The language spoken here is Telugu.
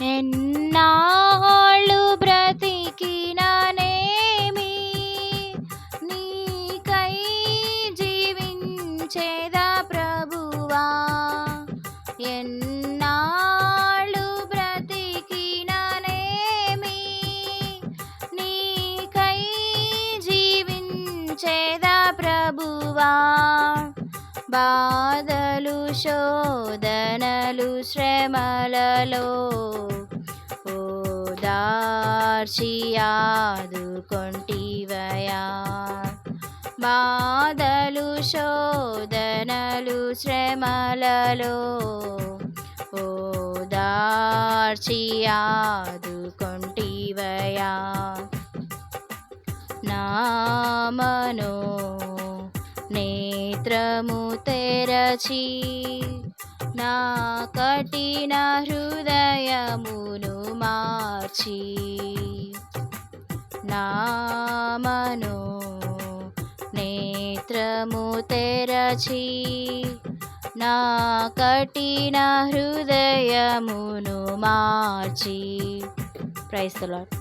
ఎన్నాళ్ళు బ్రతికిననేమి? నీకై జీవించేదా ప్రభువా? ఎన్నాళ్ళు బ్రతికిననేమి? నీకై జీవించేదా ప్రభువా? బాధలు శోధనలు శ్రమలలో. ఓదార్చి ఆదుకొంటివయా. బాధలు శోధనలు శ్రమలలో. ఓదార్చి నా మనో నేత్రము తెరచి నా కఠిన హృదయమును మార్చి నామను నేత్రము తెరచి నా కఠిన హృదయమును మార్చి. ప్రైస్తలాట్